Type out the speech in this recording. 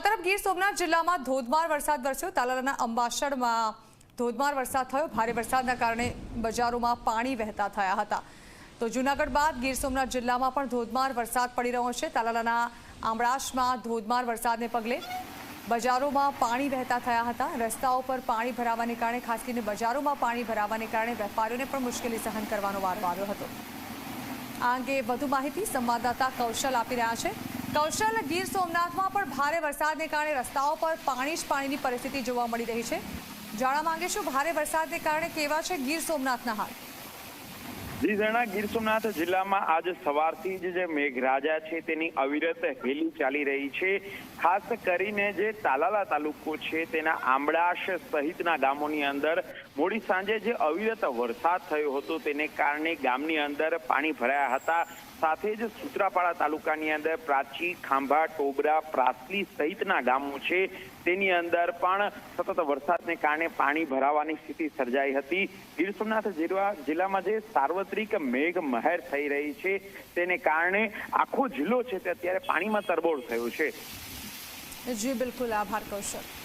તરફ ગીર સોમનાથ જિલ્લામાં ધોધમાર વરસાદ વરસ્યો. તાલાલાના અંબાસણમાં ધોધમાર વરસાદ થયો. ભારે વરસાદના કારણે બજારોમાં પાણી વહેતા થયા હતા. તો જૂનાગઢ બાદ ગીર સોમનાથ જિલ્લામાં પણ ધોધમાર વરસાદ પડી રહ્યો છે. તાલાલાના આમળાશમાં ધોધમાર વરસાદને પગલે બજારોમાં પાણી વહેતા થયા હતા. રસ્તાઓ પર પાણી ભરાવાને કારણે, ખાસ કરીને બજારોમાં પાણી ભરાવાને કારણે વેપારીઓને પણ મુશ્કેલી સહન કરવાનો વારો આવ્યો હતો. આ અંગે વધુ માહિતી સંવાદદાતા કૌશલ આપી રહ્યા છે. કૌશલ ગીર સોમનાથમાં પણ ભારે વરસાદને કારણે રસ્તાઓ પર પાણી જ પાણીની પરિસ્થિતિ જોવા મળી રહી છે. જાણવા માંગીશું ભારે વરસાદને કારણે કેવા છે ગીર સોમનાથના હાલ? જી જણા ગીર સોમનાથ જિલ્લામાં આજ સવારથી જ જે મેઘરાજા છે તેની અવિરત હેલી ચાલી રહી છે. ખાસ કરીને જે તાલાલા તાલુકો છે તેના આંબળાશ સહિતના ગામોની અંદર મોડી સાંજે જે અવિરત વરસાદ થયો હતો તેને કારણે ગામની અંદર પાણી ભરાયા હતા. સાથે જ સુત્રાપાડા તાલુકાની અંદર પ્રાચી, ખાંભા, ટોબરા, પ્રાસલી સહિતના ગામો છે તેની અંદર પણ સતત વરસાદને કારણે પાણી ભરાવાની સ્થિતિ સર્જાઈ હતી. ગીર સોમનાથ જિલ્લા જિલ્લામાં જે સાર્વત્રિક મેઘ મહેર થઈ રહી છે, તેને કારણે આખો જિલ્લો છે તે અત્યારે પાણીમાં તરબોળ થયો છે. જી, બિલકુલ. આભાર, કૌશલ.